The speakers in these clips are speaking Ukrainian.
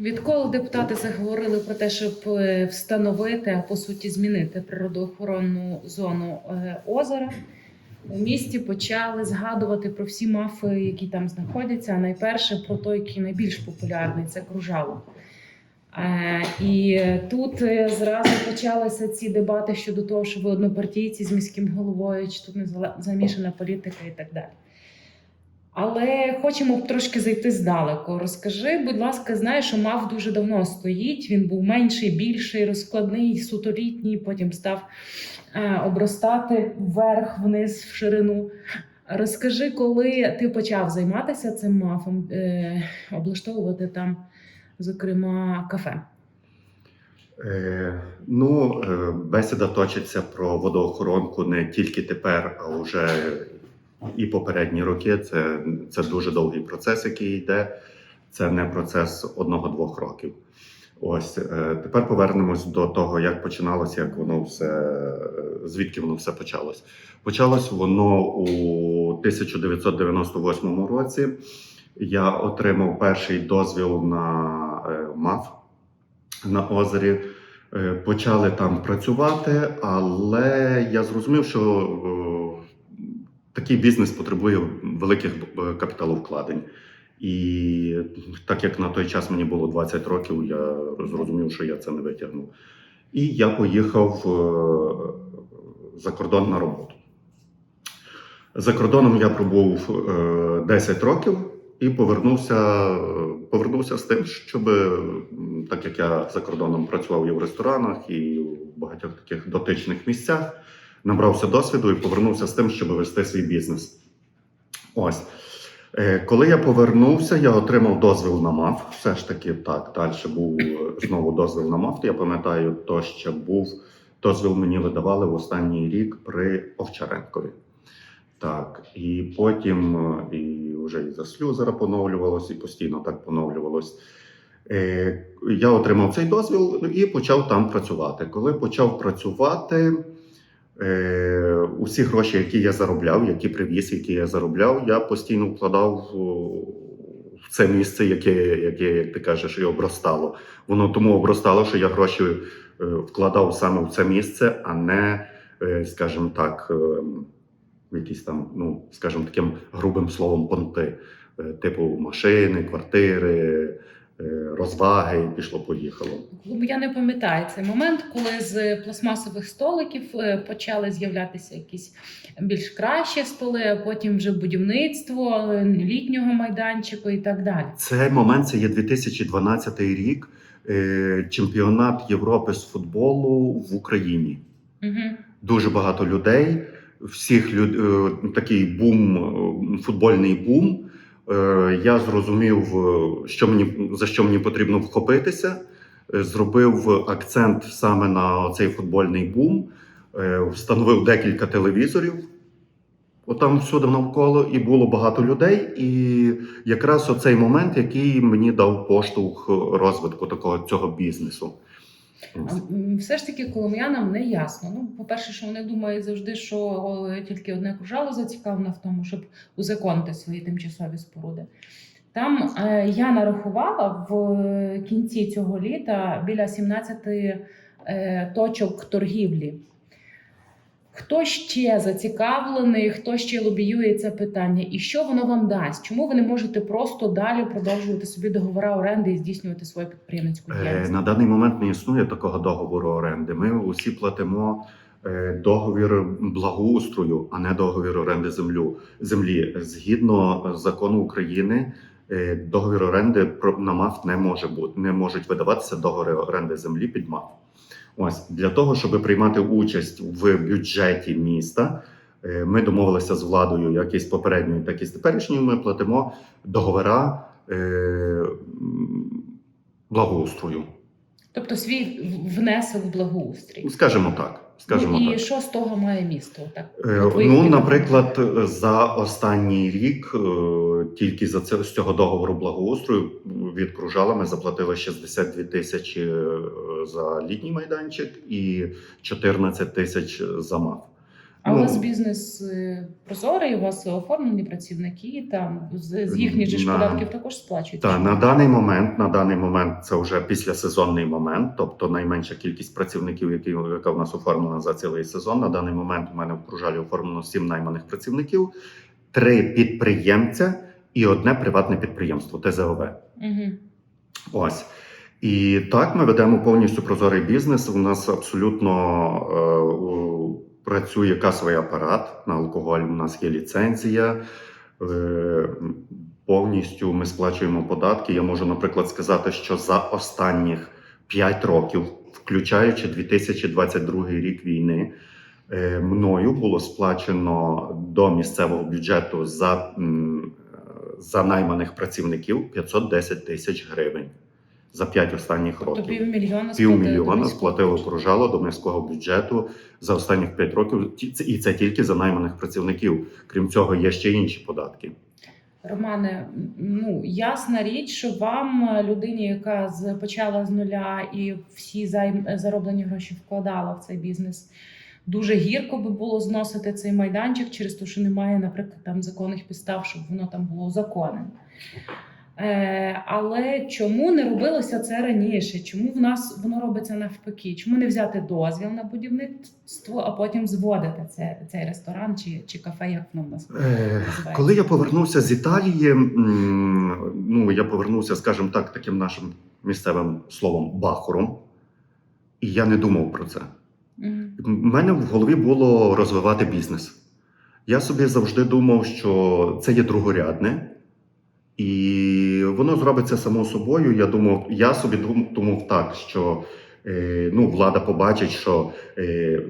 Відколи депутати заговорили про те, щоб е, встановити, а по суті змінити природоохоронну зону е, озера, у місті почали згадувати про всі мафи, які там знаходяться. А найперше про той, який найбільш популярний це кружало. Е, І тут зразу почалися ці дебати щодо того, що ви однопартійці з міським головою, чи тут не замішана політика і так далі. Але хочемо трошки зайти здалеку. Розкажи, будь ласка, знаєш, що мав дуже давно стоїть. Він був менший, більший, розкладний, сутолітній, потім став е, обростати вверх, вниз, в ширину. Розкажи, коли ти почав займатися цим мафом, е, облаштовувати там, зокрема, кафе. Е, ну, е, бесіда точиться про водоохоронку не тільки тепер, а вже і попередні роки. Це, це дуже довгий процес, який йде. Це не процес одного-двох років. Ось е, тепер повернемось до того, як починалося, як воно все, звідки воно все почалось. Почалось воно у 1998 році. Я отримав перший дозвіл на е, МАФ на озері. Е, Почали там працювати, але я зрозумів, що такий бізнес потребує великих е, капіталовкладень. І так як на той час мені було 20 років, я зрозумів, що я це не витягну. І я поїхав е, за кордон на роботу. За кордоном я пробув е, 10 років і повернувся, е, повернувся з тим, щоб, е, так як я за кордоном працював і в ресторанах, і в багатьох таких дотичних місцях, набрався досвіду і повернувся з тим, щоб вести свій бізнес. Ось. Е, Коли я повернувся, я отримав дозвіл на МАФ. Все ж таки, так, далі був е, знову дозвіл на МАФ. Я пам'ятаю, то ще був дозвіл мені видавали в останній рік при Овчаренкові. Так, і потім е, і вже і за слюзера поновлювалось, і постійно так поновлювалось. Я отримав цей дозвіл і почав там працювати. Коли почав працювати, усі гроші, які я заробляв, які привіз, які я заробляв, я постійно вкладав в- це місце, яке, яке, як ти кажеш, і обростало. Воно тому обростало, що я гроші е, вкладав саме в це місце, а не, е, скажімо так, е, якісь там, ну, скажімо, таким грубим словом, понти, Е, типу машини, квартири, е, розваги, і пішло-поїхало. Бо Я не пам'ятаю цей момент, коли з пластмасових столиків е, почали з'являтися якісь більш кращі столи, а потім вже будівництво е, літнього майданчику і так далі. Цей момент це є 2012 рік, е, чемпіонат Європи з футболу в Україні. Угу. Дуже багато людей, всіх люд... е, такий бум, е, футбольний бум. Е, Я зрозумів, е, що мені за що мені потрібно вхопитися. Е, Зробив акцент саме на цей футбольний бум, встановив декілька телевізорів. Отам всюди навколо, і було багато людей. І якраз оцей момент, який мені дав поштовх розвитку такого цього бізнесу. Все ж таки колом'янам не ясно. Ну, по-перше, що вони думають завжди, що тільки одне кружало зацікавлено в тому, щоб узаконити свої тимчасові споруди. Там е, я нарахувала в кінці цього літа біля 17 е, точок торгівлі. Хто ще зацікавлений, хто ще лобіює це питання, і що воно вам дасть? Чому ви не можете просто далі продовжувати собі договори оренди і здійснювати свою підприємницьку Е, діяльність? На даний момент не існує такого договору оренди. Ми усі платимо е, договір благоустрою, а не договір оренди землю. землі. Згідно закону України, е, договір оренди на МАФ не може бути, не можуть видаватися договори оренди землі під МАФ. Ось для того, щоб приймати участь в бюджеті міста. е, Ми домовилися з владою, як із попередньої, так і з теперішньою. Ми платимо договора е, благоустрою. Тобто свій внесок в благоустрій. Скажімо так. Скажімо ну, і так. що з того має місто? Так, Е, Ну, наприклад, за останній рік е, тільки за це з цього договору благоустрою від Кружала ми заплатили 62 тисячі е, за літній майданчик і 14 тисяч за МАФ. А у Ну, вас бізнес е, прозорий, у вас оформлені працівники, там з, з їхніх же ж податків також сплачують. Та на даний момент, на даний момент це вже післясезонний момент, тобто найменша кількість працівників, які яка в нас оформлена за цілий сезон. На даний момент у мене в Кружалі оформлено сім найманих працівників, три підприємця і одне приватне підприємство ТЗОВ. Угу. Ось. І так ми ведемо повністю прозорий бізнес. У нас абсолютно е, працює касовий апарат на алкоголь. У нас є ліцензія. Е, повністю ми сплачуємо податки. Я можу, наприклад, сказати, що за останніх 5 років, включаючи 2022 рік війни, е, мною було сплачено до місцевого бюджету за, м, за найманих працівників 510 тисяч гривень за 5 останніх Тобто років. півмільйона Півмільйона сплатило прожало до міського бюджету за останніх 5 років. І це тільки за найманих працівників. Крім цього, є ще інші податки. Романе, ну ясна річ, що вам, е, людині, яка з почала з нуля і всі займ зароблені гроші вкладала в цей бізнес. Дуже гірко би було зносити цей майданчик через те, що немає, наприклад, там законних підстав, щоб воно там було узаконене. Е, але чому не робилося це раніше? Чому в нас воно робиться навпаки? Чому не взяти дозвіл на будівництво, а потім зводити це, цей ресторан чи, чи кафе, як воно в нас Е, називається? Коли я повернувся з Італії, ну я повернувся, скажімо так, таким нашим місцевим словом бахором, і я не думав про це. У мене в голові було розвивати бізнес. Я собі завжди думав, що це є другорядне, і воно зробиться само собою. Я думав, я собі думав так, що е, ну, влада побачить, що е,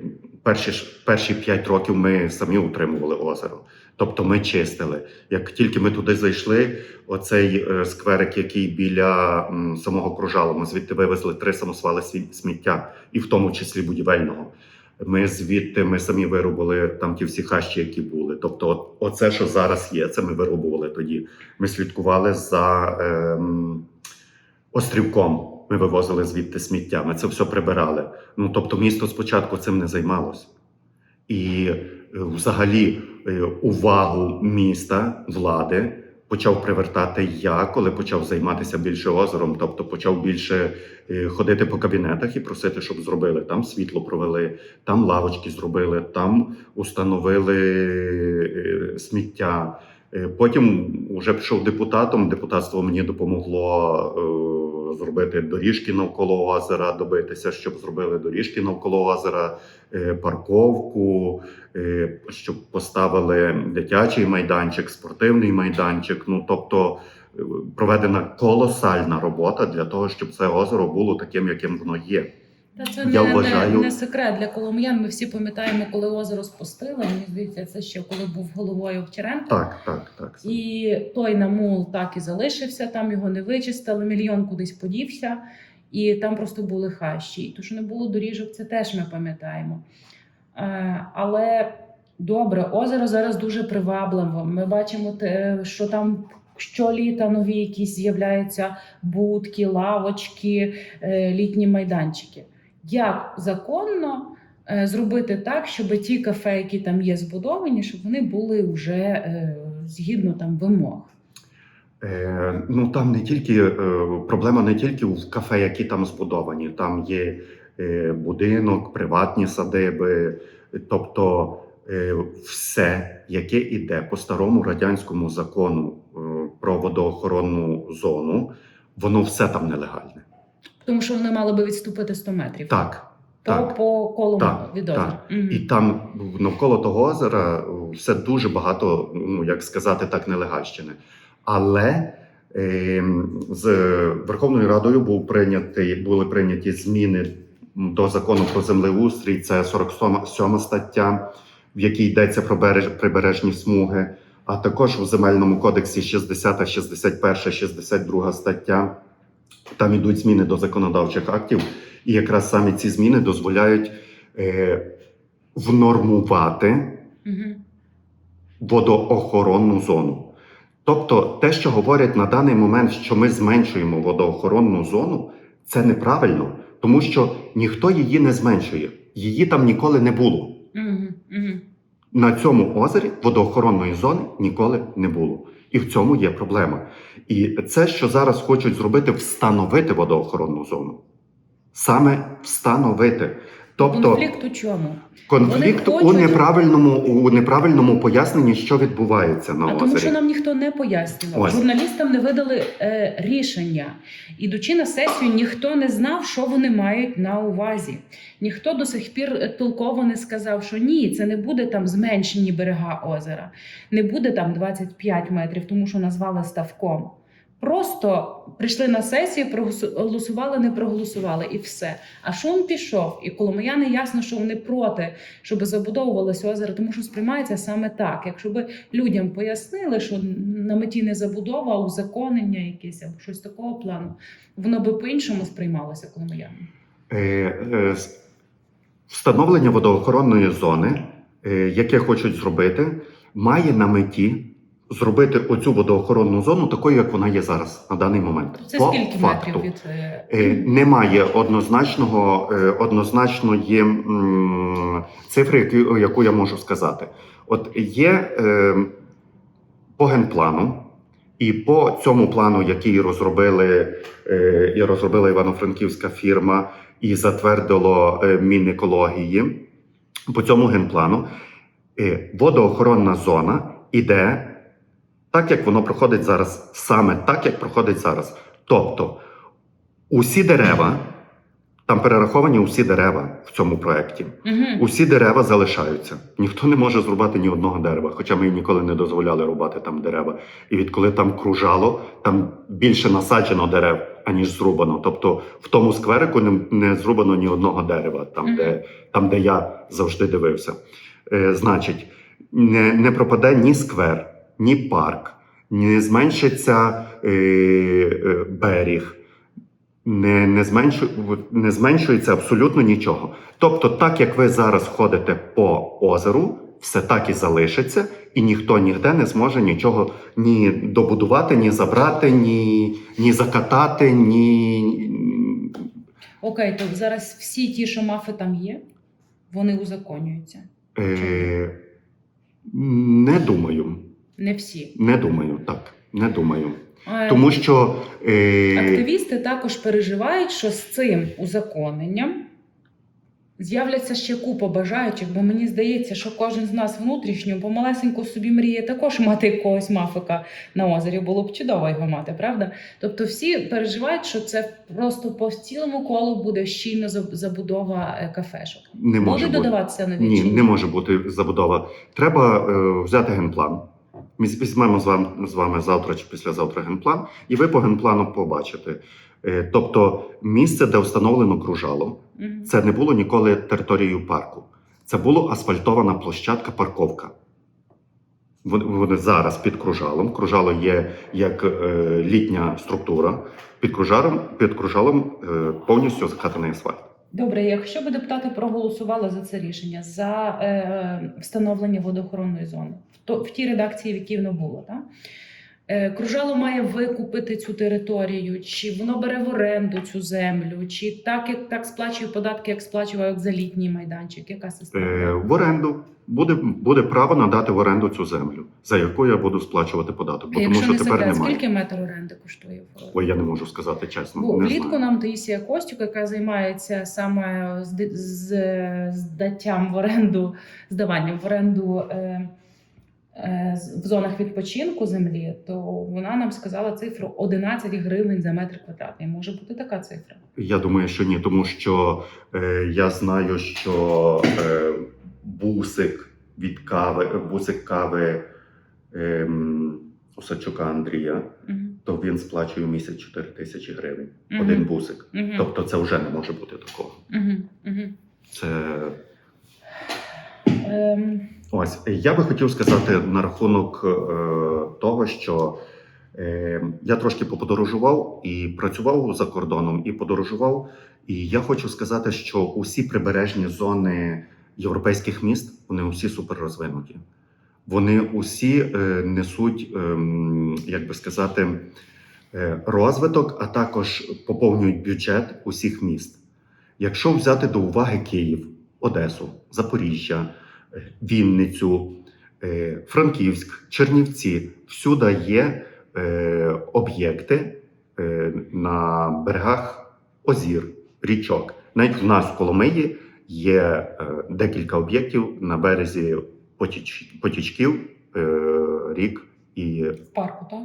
перші, перші 5 років ми самі утримували озеро. Тобто ми чистили. Як тільки ми туди зайшли, оцей е, скверик, який біля самого кружала, ми звідти вивезли три самосвали сміття, і в тому числі будівельного. Ми звідти ми самі виробили там ті всі хащі, які були. Тобто, оце, що зараз є, це ми виробували тоді. Ми слідкували за ем, острівком. Ми вивозили звідти сміття. Ми це все прибирали. Ну тобто, місто спочатку цим не займалось. І взагалі е, увагу міста, влади почав привертати я, коли почав займатися більше озером, тобто почав більше е, ходити по кабінетах і просити, щоб зробили там світло провели, там лавочки зробили, там установили е, сміття. Е, Потім вже пішов депутатом. Депутатство мені допомогло е, зробити доріжки навколо озера, добитися, щоб зробили доріжки навколо озера, е, парковку, е, щоб поставили дитячий майданчик, спортивний майданчик. Ну тобто е, проведена колосальна робота для того, щоб це озеро було таким, яким воно є. Та це Я не, вважаю- не, не секрет для коломиян. Ми всі пам'ятаємо, коли озеро спустили. Мені здається, це ще коли був головою Овчаренко. Так, так, так. І той намул так і залишився, там його не вичистили, мільйон кудись подівся, і там просто були хащі. І то, що не було доріжок, це теж ми пам'ятаємо. Е, але добре, озеро зараз дуже привабливо. Ми бачимо, те, що там щоліта нові якісь з'являються будки, лавочки, е, літні майданчики. Як законно е, зробити так, щоб ті кафе, які там є збудовані, щоб вони були вже е, згідно там вимог. Е, ну там не тільки е, проблема не тільки в кафе, які там збудовані. Там є е, будинок, приватні садиби, тобто е, все, яке йде по старому радянському закону е, про водоохоронну зону, воно все там нелегальне. Тому що вони мали би відступити 100 метрів. Так. Так. по колу Так, озера. Мгм. І там навколо того озера е, все дуже багато, ну як сказати так, нелегальщини. Але е, з Верховною Радою був прийнятий, були прийняті зміни до закону про землеустрій. Це 47 стаття, в якій йдеться про береж, прибережні смуги. А також в земельному кодексі 60, 61, 62 стаття. Там ідуть зміни до законодавчих актів, і якраз саме ці зміни дозволяють е, внормувати водоохоронну зону. Тобто, те, що говорять на даний момент, що ми зменшуємо водоохоронну зону, це неправильно, тому що ніхто її не зменшує. Її там ніколи не було. На цьому озері водоохоронної зони ніколи не було. І в цьому є проблема. І це, що зараз хочуть зробити, встановити водоохоронну зону. Саме встановити. Тобто Конфлікт у чому? конфлікт Вони у неправильному у неправильному поясненні, що відбувається на А озері. тому, що нам ніхто не пояснював. Ось. Журналістам не видали е, рішення. Ідучи на сесію, ніхто не знав, що вони мають на увазі. Ніхто до сих пір толково не сказав, що ні, це не буде там зменшені берега озера, не буде там 25 метрів, тому що назвали ставком. Просто прийшли на сесію, проголосували, не проголосували, і все. А шум пішов, і коломияни ясно, що вони проти, щоб забудовувалося озеро, тому що сприймається саме так. Якщо би людям пояснили, що на меті не забудова, а узаконення якесь або щось такого плану, воно би по-іншому сприймалося коломияни. Е, е, Встановлення водоохоронної зони, е, яке хочуть зробити, має на меті зробити оцю водоохоронну зону такою, як вона є зараз на даний момент. Це По скільки факту. метрів від е, Е, Немає однозначного е, однозначної м, цифри, яку, яку я можу сказати. От є е, по генплану, і по цьому плану, який розробили, е, і розробила Івано-Франківська фірма, і затвердило е, Мінекології, по цьому генплану е, водоохоронна зона іде так, як воно проходить зараз, саме так, як проходить зараз. Тобто усі дерева, там перераховані усі дерева в цьому проєкті. Угу. Усі дерева залишаються. Ніхто не може зрубати ні одного дерева, хоча ми ніколи не дозволяли рубати там дерева. І відколи там кружало, там більше насаджено дерев, аніж зрубано. Тобто в тому скверику не, не зрубано ні одного дерева, там, де, там де я завжди дивився. Е, значить, не, не пропаде ні сквер, ні парк, не зменшиться е, е, берег. Не, не, зменшу, не зменшується абсолютно нічого. Тобто, так як ви зараз ходите по озеру, все так і залишиться, і ніхто ніде не зможе нічого ні добудувати, ні забрати, ні, ні закатати, ні. Окей, то зараз всі ті, що мафи там є, вони узаконюються. Е, не думаю. Не всі. Не думаю, так. Не думаю. Тому що е, Активісти також переживають, що з цим узаконенням з'являться ще купа бажаючих, бо мені здається, що кожен з нас внутрішньо помалесенько собі мріє також мати якогось мафика на озері. Було б чудово його мати, правда? Тобто всі переживають, що це просто по цілому колу буде щільно забудова е, кафешок. не може Буде бути. додаватися нові ні? не може бути забудова. Треба е, взяти генплан. Ми візьмемо з вами, з вами завтра чи післязавтра генплан, і ви по генплану побачите. Е, тобто місце, де встановлено кружало, це не було ніколи територією парку. Це була асфальтована площадка, парковка. Вони вони зараз під кружалом. Кружало є як е, літня структура. Під кружалом, під кружалом е, повністю закатаний асфальт. Добре, якщо би депутати проголосували за це рішення за е, встановлення водоохоронної зони, в, то, в тій редакції, в якій воно було, так? Е, Кружало має викупити цю територію, чи воно бере в оренду цю землю, чи так, як так сплачує податки, як сплачував за літній майданчик. Яка система? Е, в оренду буде, буде право надати в оренду цю землю, за яку я буду сплачувати податок. Бо тому що не тепер секрет, немає. скільки метр оренди коштує? Ой, я не можу сказати чесно. Бо не влітку знаю. нам Таїсія Костюк, яка займається саме з, здаттям в оренду, здаванням в оренду е, в зонах відпочинку землі, то вона нам сказала цифру 11 гривень за метр квадратний. Може бути така цифра. Я думаю, що ні, тому що е, я знаю, що е, бусик від кави, бусик кави е, Осадчука Андрія, Мгм. то він сплачує в місяць 4 тисячі гривень. Мгм. Один бусик. Мгм. Тобто це вже не може бути такого. Мгм. Мгм. Це Ось я би хотів сказати на рахунок е, того, що е, я трошки поподорожував і працював за кордоном, і подорожував. І я хочу сказати, що усі прибережні зони європейських міст вони усі суперрозвинуті. Вони усі е, несуть, ем, як би сказати, е, розвиток, а також поповнюють бюджет усіх міст. Якщо взяти до уваги Київ, Одесу, Запоріжжя, Вінницю, е, Франківськ, Чернівці. Всюди є е, об'єкти е, на берегах озір, річок. Навіть в нас в Коломиї є декілька об'єктів на березі потіч, потічків, рік і. В парку, так?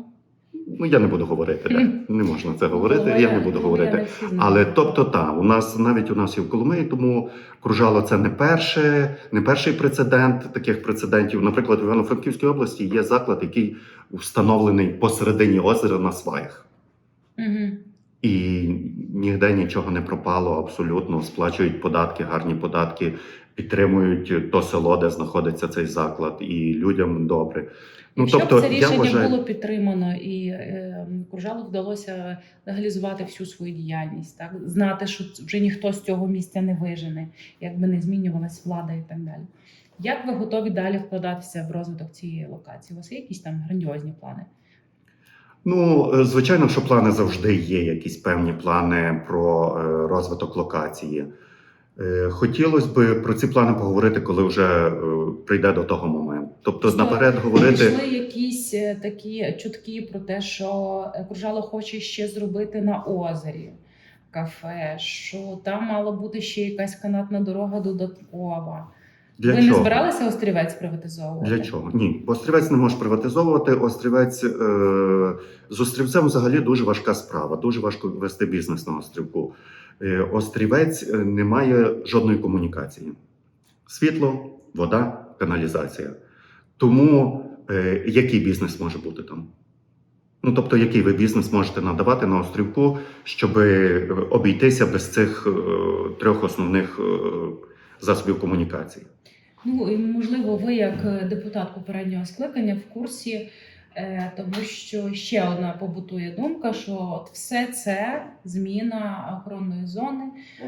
Ну, я не буду говорити, де. Не можна це говорити, я не буду говорити. Але тобто, так, у нас навіть у нас і в Коломиї, тому кружало це не перше, не перший прецедент таких прецедентів. Наприклад, в Івано-Франківській області є заклад, який встановлений посередині озера на сваях. І ніде нічого не пропало абсолютно. Сплачують податки, гарні податки, підтримують то село, де знаходиться цей заклад, і людям добре. Ну Якщо тобто, це я рішення вважаю, було підтримано і е, Куржалу вдалося легалізувати всю свою діяльність, так знати, що вже ніхто з цього місця не вижене, як би не змінювалась влада і так далі. Як ви готові далі вкладатися в розвиток цієї локації? У вас є якісь там грандіозні плани? Ну, е, звичайно, що плани завжди є, якісь певні плани про е, розвиток локації. Е, Хотілося б про ці плани поговорити, коли вже е, прийде до того моменту. Тобто, Просто наперед говорити. Пішли якісь е, такі чутки про те, що Куржало хоче ще зробити на озері кафе, що там мала бути ще якась канатна дорога додаткова. Для ви чого? не збиралися острівець приватизовувати? Для чого? Ні, острівець не можеш приватизовувати. Острівець е, з острівцем взагалі дуже важка справа. Дуже важко вести бізнес на острівку. Е, острівець е, не має жодної комунікації: світло, вода, каналізація. Тому е, який бізнес може бути там? Ну, тобто, який ви бізнес можете надавати на острівку, щоб обійтися без цих трьох основних засобів комунікації? Ну і можливо, ви як депутат попереднього скликання в курсі, тому що ще одна побутує думка, що от все це зміна охоронної зони,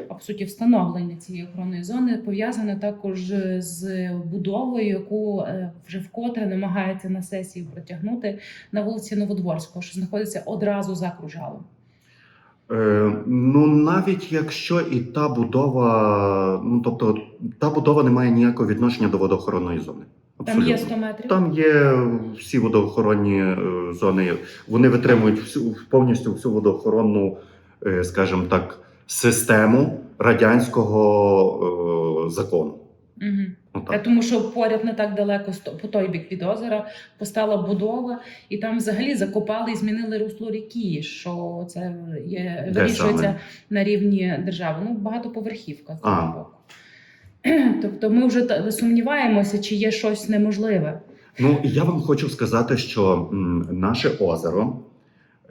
а по суті, встановлення цієї охоронної зони пов'язане також з будовою, яку е, вже вкотре намагається на сесії протягнути на вулиці Новодворського, що знаходиться одразу за кружалом. Е, ну, навіть якщо і та будова, ну тобто та будова не має ніякого відношення до водоохоронної зони. Там є Абсолютно. 100 метрів. Там є всі водоохоронні е, зони, вони витримують всю повністю всю водоохоронну, е, скажімо так, систему радянського е, закону. Угу. Е, Тому що поряд не так далеко по той бік від озера постала будова, і там взагалі закопали і змінили русло ріки, що це є вирішується на рівні держави. Ну багатоповерхівка з того боку. Тобто ми вже сумніваємося, чи є щось неможливе. Ну, я вам хочу сказати, що наше озеро,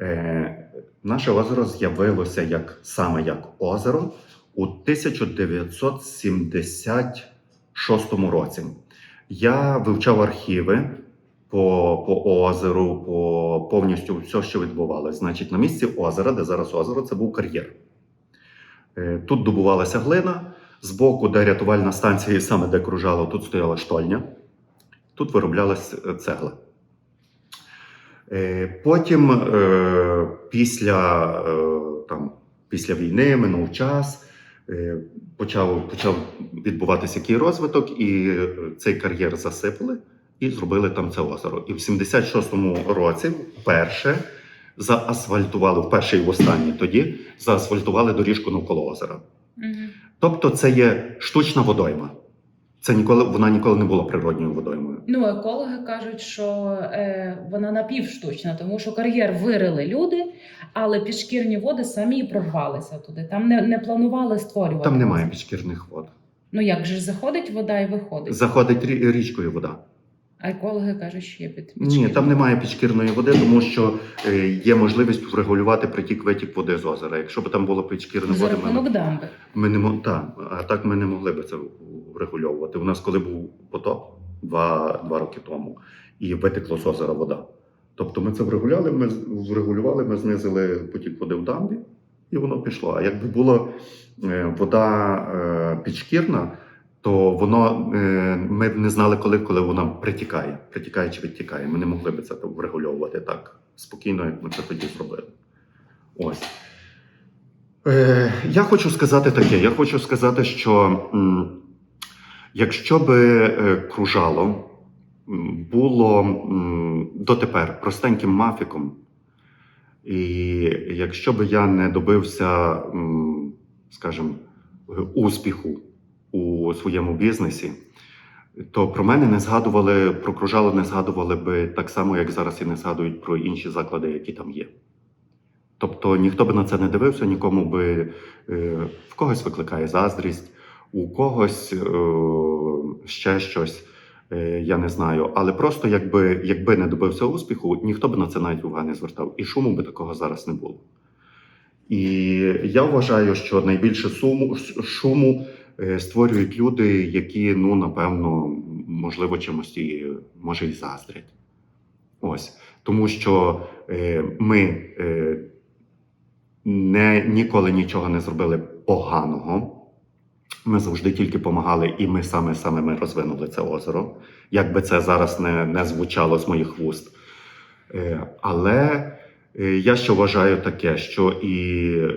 е, наше озеро з'явилося як саме як озеро у 1976 році. Я вивчав архіви по, по озеру, по повністю все, що відбувалося. Значить, на місці озера, де зараз озеро, це був кар'єр. Е, Тут добувалася глина. Збоку, де рятувальна станція, саме де кружало, тут стояла штольня. Тут вироблялась е, цегла. Е, Потім, е, після, там, після війни, минув час, почав, почав відбуватися який розвиток, і цей кар'єр засипали і зробили там це озеро. І в 76-му році вперше заасфальтували, вперше і в останній тоді заасфальтували доріжку навколо озера. Тобто це є штучна водойма. Це ніколи вона ніколи не була природньою водоймою. Ну, екологи кажуть, що е, вона напівштучна, тому що кар'єр вирили люди, але підшкірні води самі прорвалися туди. Там не, не планували створювати. Там немає пішкірних підшкірних вод. Ну як же заходить вода і виходить? Заходить річкою вода. А екологи кажуть, що є під Ні, там немає підшкірної води, тому що е, є можливість врегулювати притік витік води з озера. Якщо б там було підшкірне за води, ми, рахунок дамби. ми не мо- та, а так ми не могли би це врегульовувати. У нас коли був потоп два, два роки тому, і витекло з озера вода. Тобто ми це врегуляли, ми з- врегулювали, ми знизили потік води в дамбі, і воно пішло. А якби була е, вода е, підшкірна, то воно е, ми б не знали, коли, коли вона притікає, притікає чи відтікає. Ми не могли б це врегульовувати так спокійно, як ми це тоді зробили. Ось. Е, я хочу сказати таке: я хочу сказати, що Якщо би е, кружало було дотепер простеньким мафіком, і якщо би я не добився, скажімо, успіху у своєму бізнесі, то про мене не згадували, про кружало не згадували би так само, як зараз і не згадують про інші заклади, які там є. Тобто ніхто би на це не дивився, нікому би е, в когось викликає заздрість, у когось е, ще щось, е, я не знаю. Але просто якби, якби не добився успіху, ніхто би на це навіть уваги не звертав. І шуму би такого зараз не було. І я вважаю, що найбільше суму, шуму створюють люди, які, ну, напевно, можливо, чимось і може і заздрять. Ось. Тому що е, ми е, не, ніколи нічого не зробили поганого. Ми завжди тільки допомагали, і ми саме саме ми розвинули це озеро. Як би це зараз не, не звучало з моїх вуст. Е, але е, я ще вважаю таке, що і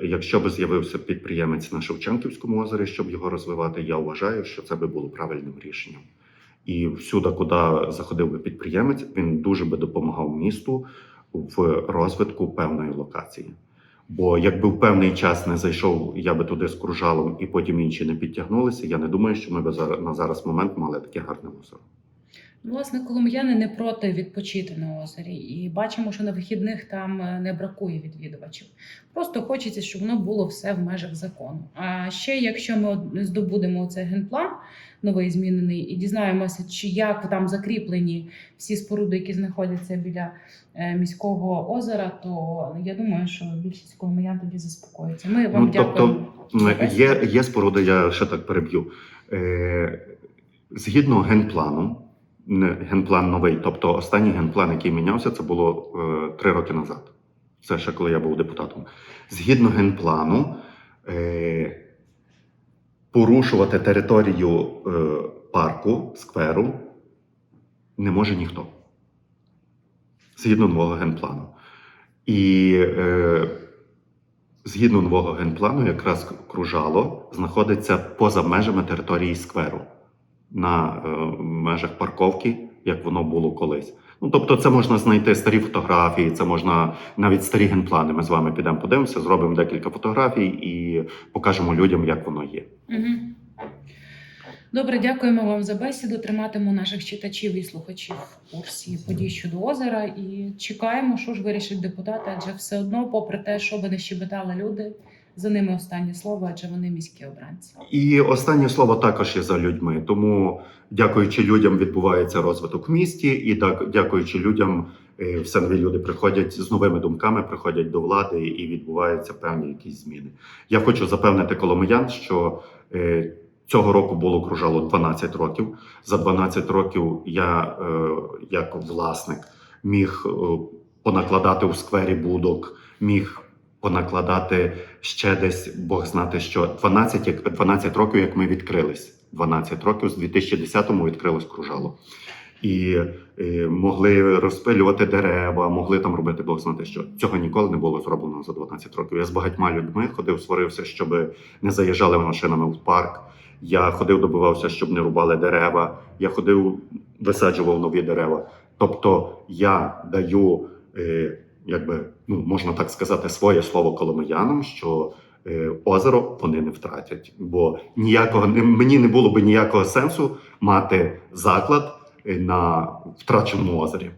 якщо б з'явився підприємець на Шевченківському озері, щоб його розвивати, я вважаю, що це би було правильним рішенням. І всюди, куди заходив би підприємець, він дуже би допомагав місту в розвитку певної локації. Бо якби в певний час не зайшов я би туди з кружалом, і потім інші не підтягнулися, я не думаю, що ми б зараз на зараз момент мали таке гарне озеро. Власне, коломияни не проти відпочити на озері, і бачимо, що на вихідних там е, не бракує відвідувачів. Просто хочеться, щоб воно було все в межах закону. А ще, якщо ми здобудемо цей генплан новий змінений, і дізнаємося, чи як там закріплені всі споруди, які знаходяться біля е, міського озера, то я думаю, що більшість коломиян тоді заспокоїться. Ми вам Ну, тобто, дякуємо. Є, є споруди, я ще так переб'ю. Е, згідно генплану, генплан новий, тобто останній генплан, який мінявся, це було е, три роки назад. Це ще коли я був депутатом. Згідно генплану, е, порушувати територію е, парку, скверу не може ніхто. Згідно нового генплану. І е, згідно нового генплану, якраз кружало знаходиться поза межами території скверу на е, межах парковки, як воно було колись. Ну тобто, це можна знайти старі фотографії, це можна навіть старі генплани. Ми з вами підемо подивимося, зробимо декілька фотографій і покажемо людям, як воно є. Угу. Добре, дякуємо вам за бесіду. Триматимемо наших читачів і слухачів в курсі подій щодо озера і чекаємо, що ж вирішить депутати, адже все одно, попри те, що би не щебетали люди, за ними останнє слово, адже вони міські обранці. І останнє слово також є за людьми. Тому, дякуючи людям, відбувається розвиток в місті, і так, дякуючи людям, е, все нові люди приходять з новими думками, приходять до влади і відбуваються певні якісь зміни. Я хочу запевнити коломиян, що е, цього року було кружало 12 років. За 12 років я, е, як власник, міг понакладати у сквері будок, міг понакладати ще десь Бог знати що 12, як 12 років, як ми відкрились. 12 років з 2010-му відкрилось кружало. І е, могли розпилювати дерева, могли там робити Бог знати що. Цього ніколи не було зроблено за 12 років. Я з багатьма людьми ходив, сварився, щоб не заїжджали машинами в парк. Я ходив, добивався, щоб не рубали дерева. Я ходив, висаджував нові дерева. Тобто я даю, е, якби ну можна так сказати, своє слово коломиянам, що е, озеро вони не втратять. Бо ніякого не- мені не було би ніякого сенсу мати заклад е, на втраченому озері.